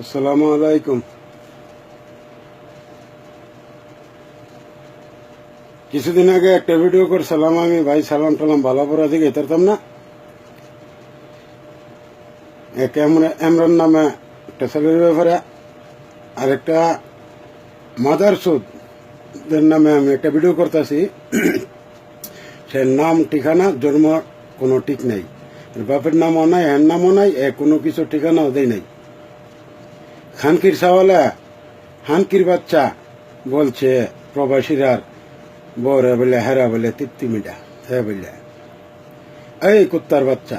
আসসালামু আলাইকুম। কিছুদিন আগে একটা ভিডিও করছিলাম আমি, ভাই সালাম টালাম ভালো পড়া দিকে যেতাম না? এক এমরা- এমরান নামে একটা ছেলের ব্যাপারে আরেকটা মাদার সুদের নামে আমি একটা ভিডিও করতেছি। সে নাম, ঠিকানা, জন্ম কোনো ঠিক নেই। বাপের নামও নাই, এর নামও নাই কোনো কিছু ঠিকানাও দেয় নাই। খানকির সাওয়ালা হানকির বাচ্চা, বলছে প্রবাসীরার বরে বলে, হেরা বলে, তৃপ্তি মিডা হ্যাঁ বলে। এই কুত্তার বাচ্চা,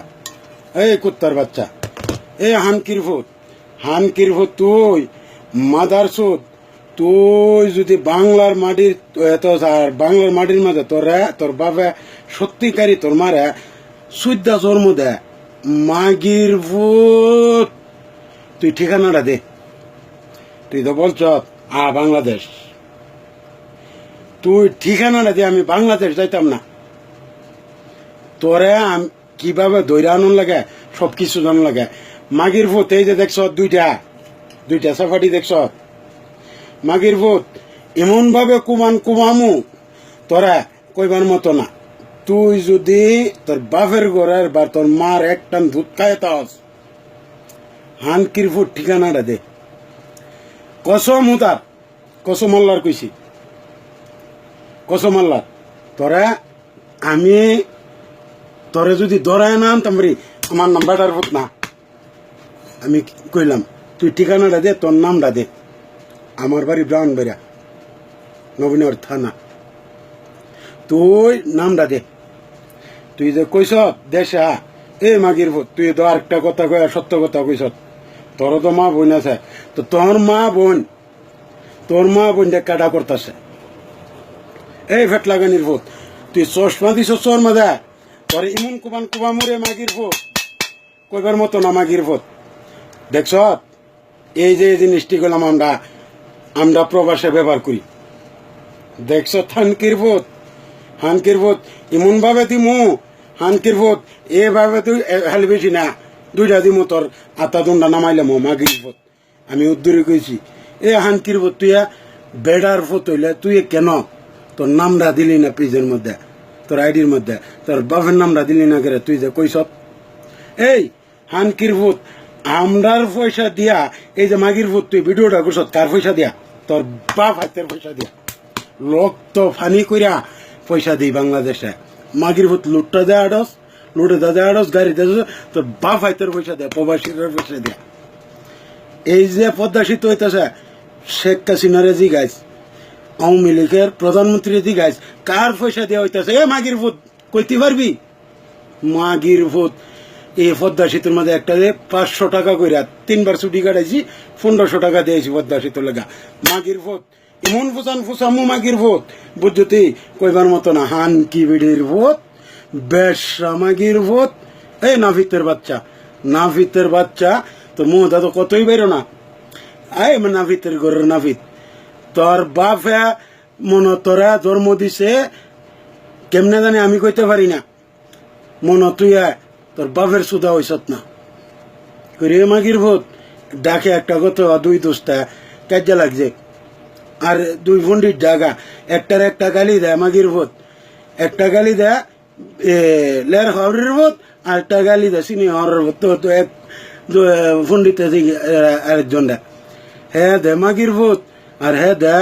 এই কুত্তার বাচ্চা এই হানকির ভূত হানকির ভূত তুই, মাদার সুদ, তুই যদি বাংলার মাটির এত আর বাংলার মাটির মাঝে তোর তোর বাবা সত্যিকারী তোর মারে সুদ্দা জন্ম দে মাগির ভূত, তুই ঠিকানাটা দে। তুই তো বলছ আ, বাংলাদেশ। তুই ঠিকানাটা দিয়ে আমি বাংলাদেশ যাইতাম না। তোরে কীভাবে দৈরা আনন লাগে সব কিছু জান লাগে। মাগির ভূত, এই যে দেখছ, দুইটা দুইটা সাফাটি দেখছ। মাগির ভূত এমন ভাবে কুমান কুমামু, তোরা কইবার মতো না। তুই যদি তোর বাপের ঘরের বা তোর মার একটান দুধ খায় তাস হানকির ভূত ঠিকানাটা দে। কসম হুতার কসম আল্লাহর কইছি। কসম আল্লাহ। তোরা আমি, তোরে যদি দরায় না আনতাম রে, আমার নাম্বারটার ভূত না। আমি কইলাম, তুই ঠিকানাটা দে, তোর নামটা দে। আমার বাড়ি ব্রাহ্মণবাড়িয়া, নবীনগর থানা। তুই নামটা দে। তুই যে কইস দেশে এ মাগির তুই তো আরেকটা কথা কয় সত্য কথা কইস তোর তো মা বোন আছে। তো তোর মা বোন, তোর মা বোন কাটা করতেছে। এই ভেট লাগানির ভূত, তুই চশমা দিছ চোর মাদা, তোর ইমন কুবান কুবা মুরে মাগির ভূত, কইবার মতো না মাগির ভূত। দেখছ, এই যে জিনিসটি গেলাম আমরা আমরা প্রবাসে ব্যবহার করি। দেখছ, হানকির ভূত হানকির ভূত ভাবে দিমু, হানকির ভূত, এভাবে তুই হেল বেশি না। দুইটা দিমু তোর আতা দুন্ডা নামাইলাম মাগির ভূত আমি উদ্দুরি কইছি, এ হানকির ভূত তুই বেডার ভূত হইলে তুই কেন? তোর নামটা দিলি না পেজের মধ্যে, তোর আইডির মধ্যে, তোর বাপের নামটা দিলি না করে, তুই যে কইস এই হানকির ভূত আমরার পয়সা দিয়া, এই যে মাগির ভূত তুই ভিডিওটা করছ কার পয়সা দিয়া? তোর বাপ হাতের পয়সা দিয়া। লোক তো ফানি কইরা পয়সা দিই বাংলাদেশে। মাগির ভূত লুটটা দেয় আডস লুটে দেয় আডস গাড়ি দেয় তোর বাপ হাতের পয়সা দেয় প্রবাসীর পয়সা দেয়া এই যে পদ্মা সেতু হইতেছে শেখ হাসিনারে জি গাইছ আওয়ামী লীগের প্রধানমন্ত্রী জি গাইছ কার পয়সা দেওয়া হইতেছে এ মাগির ভূত কইতে পারবি মাগির ভূত এই পদ্মা সেতুর মধ্যে একটা যে পাঁচশো টাকা কইরা তিনবার ছুটি কাটাইছি পনেরোশো টাকা দিয়েছি পদ্মা সেতুর লেগা মাগির ভূত এমন ফুসান ফুসামু মাগির ভূত বুঝতি কইবার মতো না হান কি বিড়ির ভূত বেশা মাগির ভূত। এই নাভিতের বাচ্চা নাভিতের বাচ্চা। তোর মুখ তো কতই বেরো না? এই নাভিতের গরের নাভিত। তোর বাপে মন তোরা জন্ম দিছে, কেমনে জানি আমি কইতে পারি না। মন তুই তোর বাপের সুদা হইসত না। করে মাগির ভূত, ডাকে একটা গত দুই দোস্তা কাজে লাগছে। আর দুই পন্ডিত জায়গা একটার একটা গালি দেয় মাগির ভূত। একটা গালি দেয় লের হরের ভূত, আর একটা গালি দেয় চিনি হরের ভূত, তো এক পন্ডিত আরেকজন দেয় হ্যাঁ দে মাগির ভূত, আর হ্যাঁ দে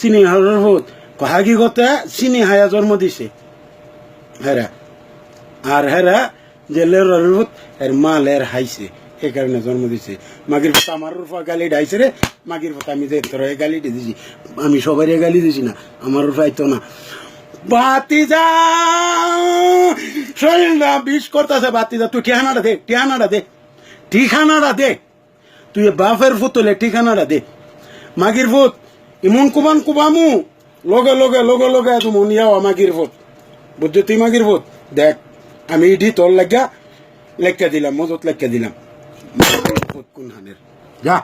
চিনি হরের ভূত। হাগি গতে? চিনি হায়া জন্ম দিছে। হেরা। আর হেরা, যে লের ভূত, এর মা লের হাইছে এই কারণে জন্ম দিছে। মাগির ভূত আমার উপর গালি ডাইছে রে। মাগির ভূত আমি যে এই গালি দিছি, আমি সবাই গালি দিছি না, আমার উপর আইতো না। বাতি যা শরীর না, বিষ করতেছে বাতি যা তুই ঠিকানাটা দে ঠিকানাটা দে ঠিকানাটা দে। তুই বাপের ভূত হলে ঠিকানাটা দে। মাগির ভূত, ইমন কুবান কুবামু, লগে লগে লগে লগে তুমি নিয়াও মাগির ভূত। বুঝছ তুই মাগির ভূত? দেখ, আমি ইডি তোর লাগা লেখা দিলাম, মজত লেখা দিলাম। কোন হানের যা।